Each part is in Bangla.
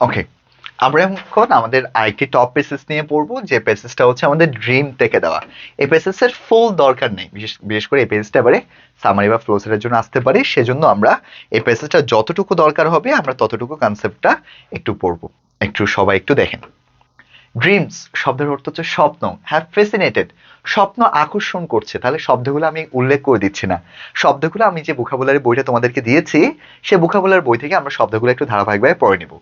ওকে আমরা এখন আমাদের আরেকটি টপ পেসেস নিয়ে পড়ব, যে পেসেসটা হচ্ছে আমাদের ড্রিম থেকে দেওয়া। এই পেসেসের ফুল দরকার নেই। বিশেষ বিশেষ করে এই পেসেসটা এবারে সামারি বা ফ্লোসের জন্য আসতে পারি। সেজন্য আমরা এই পেসেসটা যতটুকু দরকার হবে, আমরা ততটুকু কনসেপ্টটা একটু পড়ব। একটু সবাই একটু দেখেন। ড্রিমস শব্দের অর্থ হচ্ছে স্বপ্ন। হ্যাভ ফেসিনেটেড স্বপ্ন আকর্ষণ করছে। তাহলে শব্দগুলো আমি উল্লেখ করে দিচ্ছি না। শব্দগুলো আমি যে বুখাবুলারি বইটা তোমাদেরকে দিয়েছি, সে বুখাবুলার বই থেকে আমরা শব্দগুলো একটু ধারাবাহিকভাবে পড়ে নেব।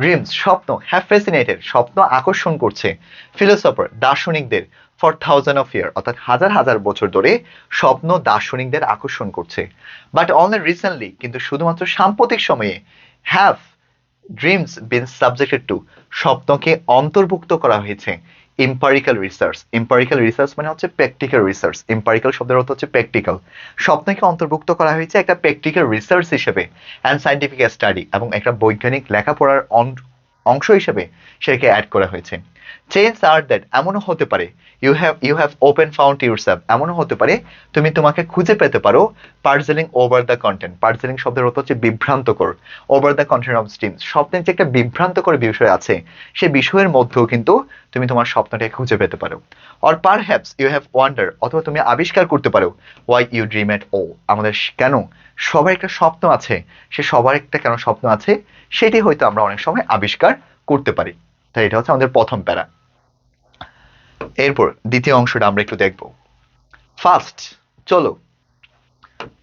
ড্রিমস স্বপ্ন হ্যাভ ফেসিনেটেড স্বপ্ন আকর্ষণ করছে ফিলোসফার দার্শনিকদের ফর থাউজেন্ড অফ ইয়ার অর্থাৎ হাজার হাজার বছর ধরে স্বপ্ন দার্শনিকদের আকর্ষণ করছে। বাট অনলি রিসেন্টলি কিন্তু শুধুমাত্র সাম্প্রতিক সময়ে have dreams been subjected to স্বপ্নকে অন্তর্ভুক্ত করা হয়েছে ইম্পারিক্যাল রিসার্চ ইম্পারিক্যাল রিসার্চ মানে হচ্ছে প্র্যাকটিক্যাল রিসার্চ ইম্পারিক্যাল শব্দের অর্থ হচ্ছে প্র্যাকটিক্যাল স্বপ্নকে অন্তর্ভুক্ত করা হয়েছে একটা প্র্যাকটিক্যাল রিসার্চ হিসেবে। অ্যান্ড সাইন্টিফিক স্টাডি এবং একটা বৈজ্ঞানিক লেখাপড়ার অংশ হিসেবে সেটাকে অ্যাড করা হয়েছে। চেঞ্জ আর দ্যাট এমনও হতে পারে। You have you have open found yourself এমনও হতে পারে। তুমি তোমাকে খুঁজে পেতে পারো puzzling over the content puzzling শব্দের অর্থ হচ্ছে বিভ্রান্তকর। Over the content of dream স্বপ্নের যে একটা বিভ্রান্তকর বিষয় আছে, সে বিষয়ের মধ্যেও কিন্তু তুমি তোমার স্বপ্নটাকে খুঁজে পেতে পারো। Or perhaps you have wonder অথবা তুমি আবিষ্কার করতে পারো why you dream at all আমাদের কেন? সবার একটা স্বপ্ন আছে। সে সবার একটা কেন স্বপ্ন আছে? সেটি হয়তো আমরা অনেক সময় আবিষ্কার করতে পারি। তাই এটা হচ্ছে আমাদের প্রথম প্যারা। এরপর দ্বিতীয় অংশটা আমরা একটু দেখব। ফার্স্ট চলো।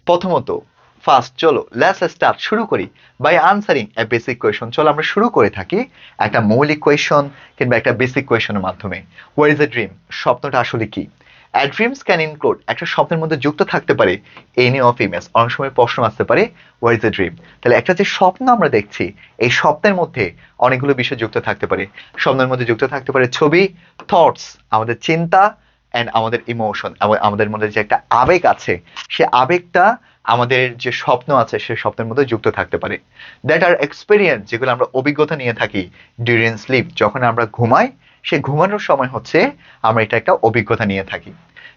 প্রথমত ফার্স্ট চলো। লেটস স্টার্ট শুরু করি by answering a basic question চলো, আমরা শুরু করে থাকি একটা মৌলিক কোয়েশন কিংবা একটা বেসিক কোয়েশনের মাধ্যমে। ওয়ার ইজ এ ড্রিম স্বপ্নটা আসলে কি? ড্রিমস ক্যান ইনক্লুড একটা স্বপ্নের মধ্যে যুক্ত থাকতে পারে এনি অফ ইমেজ অনেক সময় প্রশ্ন আসতে পারে ওয়ার ইজ এ ড্রিম তাহলে একটা যে স্বপ্ন আমরা দেখছি, এই স্বপ্নের মধ্যে অনেকগুলো বিষয় যুক্ত থাকতে পারে। স্বপ্নের মধ্যে যুক্ত থাকতে পারে ছবি থটস আমাদের চিন্তা অ্যান্ড আমাদের ইমোশন আমাদের মধ্যে যে একটা আবেগ আছে, সে আবেগটা আমাদের যে স্বপ্ন আছে, সে স্বপ্নের মধ্যে যুক্ত থাকতে পারে। দ্যাট আর এক্সপিরিয়েন্স যেগুলো আমরা অভিজ্ঞতা নিয়ে থাকি ডিউরিং স্লিপ যখন আমরা ঘুমাই সে ঘুমানোর সময় হচ্ছে আমরা এটা একটা অভিজ্ঞতা নিয়ে থাকি।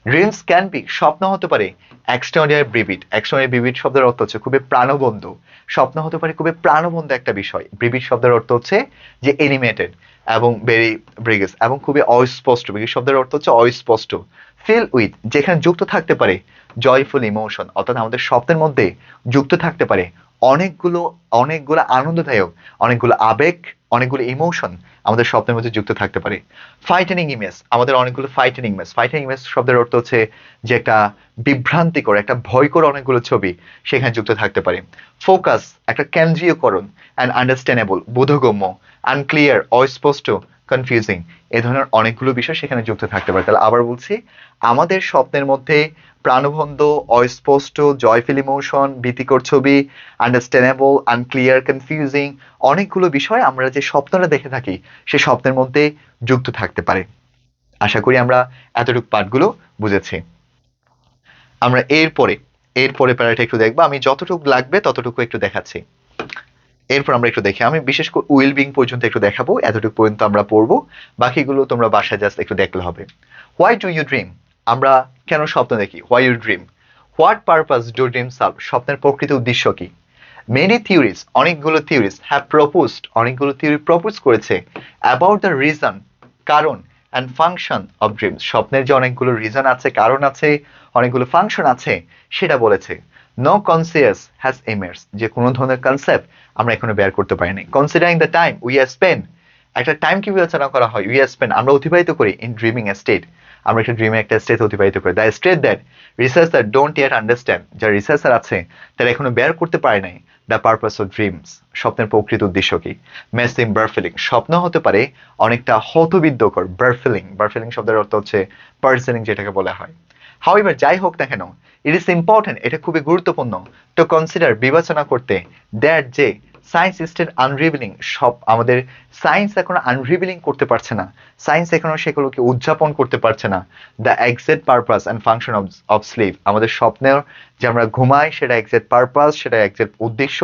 ড্রিমস ক্যান বি স্বপ্ন হতে পারে এক্সট্রাঅর্ডিনারি ব্রিভিড এক্সট্রাঅর্ডিনারি ব্রিভিড শব্দের অর্থ হচ্ছে খুবই প্রাণবন্ধ। স্বপ্ন হতে পারে খুবই প্রাণবন্ধ একটা বিষয়। ব্রিভিড শব্দের অর্থ হচ্ছে যে এনিমেটেড এবং ভেরি ব্রিগেস এবং খুবই অস্পষ্ট। ব্রিগেস শব্দের অর্থ হচ্ছে অস্পষ্ট। ফিল উইথ যেখানে যুক্ত থাকতে পারে জয়ফুল ইমোশন অর্থাৎ আমাদের স্বপ্নের মধ্যে যুক্ত থাকতে পারে অনেকগুলো অনেকগুলো আনন্দদায়ক, অনেকগুলো আবেগ, অনেকগুলো ইমোশন আমাদের স্বপ্নের মধ্যে যুক্ত থাকতে পারে। ফাইটেনিং ইমেজ আমাদের অনেকগুলো ফাইটেনিং ইমেজ ফাইটেনিং ইমেজ শব্দের অর্থ হচ্ছে যে একটা বিভ্রান্তিকর, একটা ভয়কর অনেকগুলো ছবি সেখানে যুক্ত থাকতে পারে। ফোকাস একটা কেন্দ্রীয়করণ অ্যান্ড আন্ডারস্ট্যান্ডেবল বোধগম্য আনক্লিয়ার অস্পষ্ট কনফিউজিং এ ধরনের অনেকগুলো বিষয় সেখানে যুক্ত থাকতে পারে। তাহলে আবার বলছি, আমাদের স্বপ্নের মধ্যে প্রাণবন্ধ, অস্পষ্ট জয়ফিল ইমোশন ভীতিকর ছবি আন্ডারস্ট্যান্ডেবল আনক্লিয়ার কনফিউজিং অনেকগুলো বিষয় আমরা যে স্বপ্নটা দেখে থাকি, সে স্বপ্নের মধ্যে যুক্ত থাকতে পারে। আশা করি আমরা এতটুকু পাঠগুলো বুঝেছি। আমরা এরপরে এরপরে প্যারাটা একটু দেখব। আমি যতটুকু লাগবে ততটুকু একটু দেখাচ্ছি। এরপর আমরা একটু দেখি। আমি বিশেষ করে উইল বিং পর্যন্ত একটু দেখাবো। এতটুকু পর্যন্ত আমরা পড়ব। বাকিগুলো তোমরা বাসায় জাস্ট একটু দেখলে হবে। হোয়াই ডু ইউ ড্রিম আমরা কেন স্বপ্ন দেখি? Why you dream what purpose do dream serve স্বপ্নের প্রকৃত উদ্দেশ্য কি? মেনি থিওরিজ অনেকগুলো থিওরিজ হ্যাভ প্রপোজড অনেকগুলো থিওরি প্রপোজ করেছে অ্যাবাউট দ্য রিজন কারণ অ্যান্ড ফাংশন অফ ড্রিমস স্বপ্নের যে অনেকগুলো রিজন আছে, কারণ আছে, অনেকগুলো ফাংশন আছে, সেটা বলেছে। নো কনসিয়াস হ্যাজ এমার্স যে কোনো ধরনের কনসেপ্ট আমরা এখনও বের করতে পারিনি considering the time we are spend একটা টাইম কি বিবেচনা করা হয়? উই আর স্পেন্ড আমরা অতিবাহিত করি ইন ড্রিমিং স্টেট আমরা একটা ড্রিমে একটা স্টেট অতিবাহিত করি। The state that researcher don't yet understand যারা রিসার্চার আছে, তারা এখনও বের করতে পারে নাই। দ্য পারপাস অফ ড্রিমস স্বপ্নের প্রকৃত উদ্দেশ্য কি? মেসিং বারফিলিং স্বপ্ন হতে পারে অনেকটা হতবিদ্যকর বারফিলিং বারফিলিং শব্দের অর্থ হচ্ছে পার্সেলিং যেটাকে বলা হয়। হাউ এবার যাই হোক না কেন ইট ইস ইম্পর্টেন্ট এটা খুবই গুরুত্বপূর্ণ টু কনসিডার বিবেচনা করতে দ্যাট যে সায়েন্স স্টেট আনরিভিলিং সব আমাদের সায়েন্স এখনও আনরিভিলিং করতে পারছে না সায়েন্স এখনও সেগুলোকে উদযাপন করতে পারছে না the exact purpose and function of of sleep আমাদের স্বপ্নের যে আমরা ঘুমাই, সেটা এক্সাক্ট পারপাস সেটা এক্সাক্ট উদ্দেশ্য,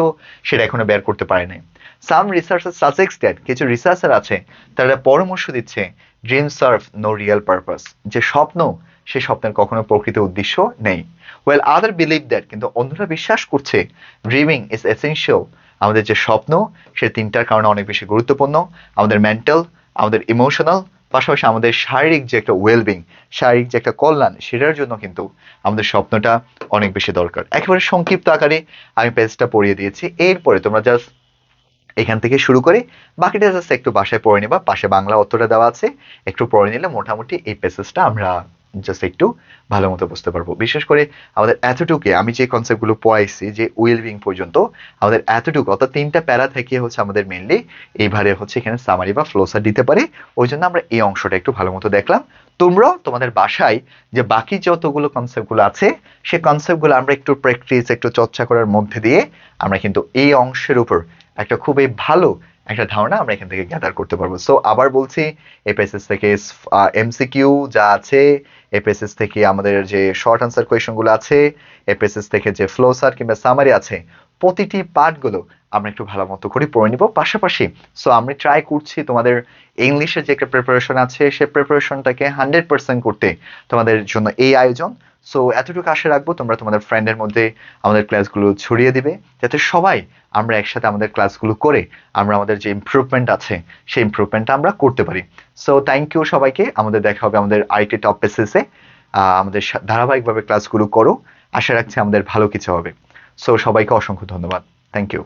সেটা এখনও বের করতে পারে নাই। সাম রিসার্চার সাজেক্স দ্যাট কিছু রিসার্চার আছে, তারা পরামর্শ দিচ্ছে dream serve no real purpose যে স্বপ্ন সে স্বপ্নের কখনো প্রকৃত উদ্দেশ্য নেই। ওয়েল আদার বিলিভ দ্যাট কিন্তু অন্যরা বিশ্বাস করছে ড্রিমিং ইজ এসেন্সিয়াল আমাদের যে স্বপ্ন, সে তিনটার কারণে অনেক বেশি গুরুত্বপূর্ণ। আমাদের মেন্টাল আমাদের ইমোশনাল পাশাপাশি আমাদের শারীরিক যে একটা ওয়েলবিং শারীরিক যে একটা কল্যাণ, সেটার জন্য কিন্তু আমাদের স্বপ্নটা অনেক বেশি দরকার। একেবারে সংক্ষিপ্ত আকারে আমি পেজটা পড়িয়ে দিয়েছি। এরপরে তোমরা জাস্ট এখান থেকে শুরু করে বাকিটা জাস্ট একটু বাসায় পড়ে নিবা। পাশে বাংলা অর্থটা দেওয়া আছে। একটু পড়ে নিলে মোটামুটি এই প্যাসেজটা আমরা জাস্ট একটু ভালো মতো বুঝতে পারব। বিশেষ করে আমাদের এতটুকু, আমি যে কনসেপ্টগুলো পড়াইছি, যে উইলবিং পর্যন্ত, আমাদের এতটুকু, অর্থাৎ তিনটা প্যারা থেকে হচ্ছে আমাদের মেনলি এইভাবে হচ্ছে এখানে সামারি বা ফ্লোসার দিতে পারে। ওই জন্য আমরা এই অংশটা একটু ভালো মতো দেখলাম। তোমরাও তোমাদের বাসায় যে বাকি যতগুলো কনসেপ্টগুলো আছে সেই কনসেপ্টগুলো আমরা একটু প্র্যাকটিস একটু চর্চা করার মধ্যে দিয়ে আমরা কিন্তু এই অংশের উপর একটা খুবই ভালো একটা ধারণা আমরা এখান থেকে গ্যাদার করতে পারব। সো আবার বলছি এপিএসএস থেকে এমসিকিউ যা আছে এপিএসএস থেকে আমাদের যে শর্ট আনসার কোয়েশনগুলো আছে এপিএসএস থেকে যে ফ্লোসার কিংবা সামারি আছে, প্রতিটি পার্টগুলো আমরা একটু ভালো মতো করে পড়ে নিব। পাশাপাশি সো আমি ট্রাই করছি তোমাদের ইংলিশের যে একটা প্রিপারেশন আছে, সে প্রিপারেশনটাকে হান্ড্রেড পার্সেন্ট করতে তোমাদের জন্য এই আয়োজন। সো এতটুকু আশা রাখব তোমরা তোমাদের ফ্রেন্ডের মধ্যে আমাদের ক্লাসগুলো ছড়িয়ে দিবে, যাতে সবাই আমরা একসাথে আমাদের ক্লাসগুলো করে আমরা আমাদের যে ইমপ্রুভমেন্ট আছে, সেই ইমপ্রুভমেন্টটা আমরা করতে পারি। সো থ্যাংক ইউ সবাইকে। আমাদের দেখা হবে আমাদের আইটি টপ পেসেসে আমাদের ধারাবাহিকভাবে ক্লাসগুলো করো। আশা রাখছি আমাদের ভালো কিছু হবে। সো সবাইকে অসংখ্য ধন্যবাদ। Thank you